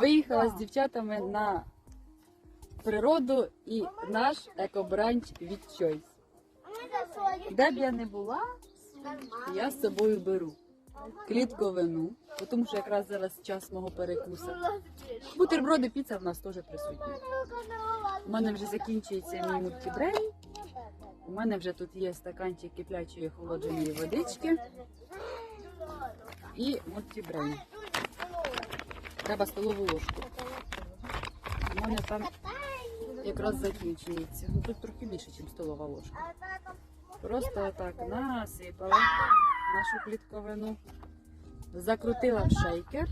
Виїхала з дівчатами на природу і наш екобранч від Choice. Де б я не була, я з собою беру клітковину, тому що якраз зараз час мого перекусу. Бутерброди, піца в нас теж присутні. У мене вже закінчується мій мультібрейн. У мене вже тут є стаканчик киплячої холодженої водички і мультібрейн. Треба столову ложку. У мене там якраз закінчується. Ну тут трохи більше, ніж столова ложка. Просто отак насипала нашу клітковину, закрутила в шейкер.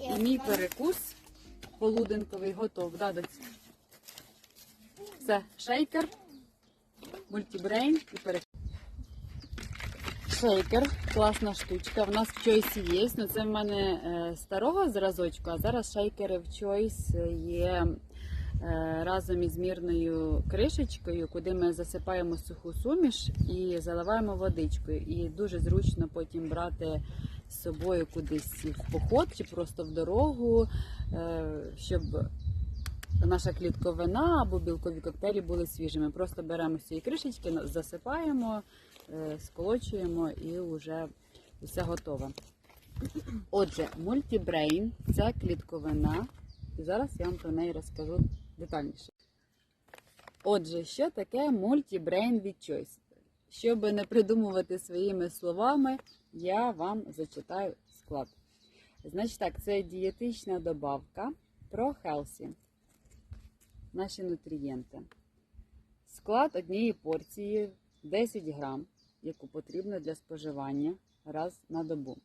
І мій перекус полуденковий готов. Да. Все, шейкер, мультібрейн і перекус. Шейкер, класна штучка. В нас в Choice є. Ну, це в мене е, старого зразочку, а зараз шейкери в Choice є е, разом із мірною кришечкою, куди ми засипаємо суху суміш і заливаємо водичкою. І дуже зручно потім брати з собою кудись в поход чи просто в дорогу, е, щоб наша клітковина або білкові коктейлі були свіжими. Просто беремо цієї кришечки, засипаємо, сколочуємо і вже все готове. Отже, мультібрейн це клітковина. І зараз я вам про неї розкажу детальніше. Отже, що таке мультібрейн від Choice? Щоб не придумувати своїми словами, я вам зачитаю склад. Значить так, це дієтична добавка про Хелсі. Наші нутрієнти. Склад однієї порції 10 грам, яку потрібно для споживання раз на добу.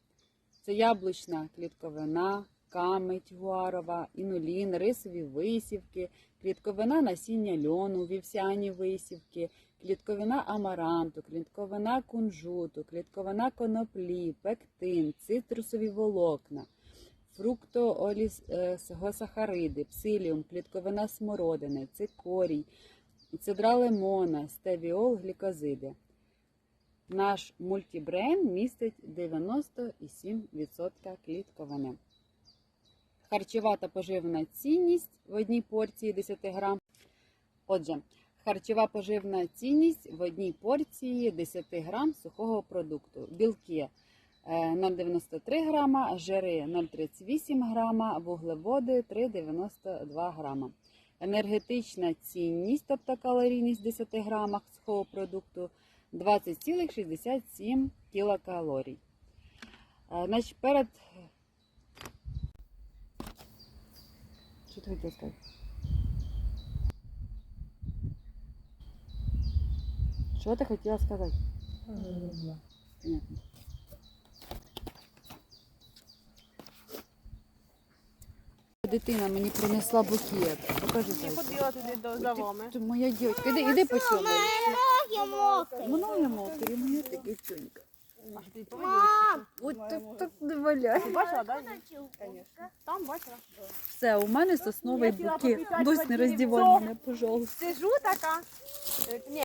Це яблучна клітковина, камедь гуарова, інулін, рисові висівки, клітковина насіння льону, вівсяні висівки, клітковина амаранту, клітковина кунжуту, клітковина коноплі, пектин, цитрусові волокна, фруктоолігосахариди, псиліум, клітковина смородини, цикорій, цедра лимона, стевіол, глікозиди. Наш мультібрейн містить 97% клітковини. Харчова та поживна цінність в одній порції 10 грам. Отже, харчова поживна цінність в одній порції 10 грам сухого продукту. Білки е, 0,93 грама, жири 0,38 грама, вуглеводи 3,92 грама. Енергетична цінність, тобто калорійність в 10 грамах сухого продукту 20,67 кілокалорій. Е, Значить, перед. Що ти хотів сказати? Що ти хотіла сказати? Понятно. Дитина мені принесла букет. Покажи Я ходила туди до за вами. Ти моя дівчинка. Іди, іди по цьому. Ноги мокрі. Много мокрі, моя таке чонька. Мам! От так, так не валяй. Бачила, так? Там бачила. Все, у мене сосновий Я хотіла букет. попитати Дось не поділі роздівай мене, пожалуйста. Сижу така. е, Ні,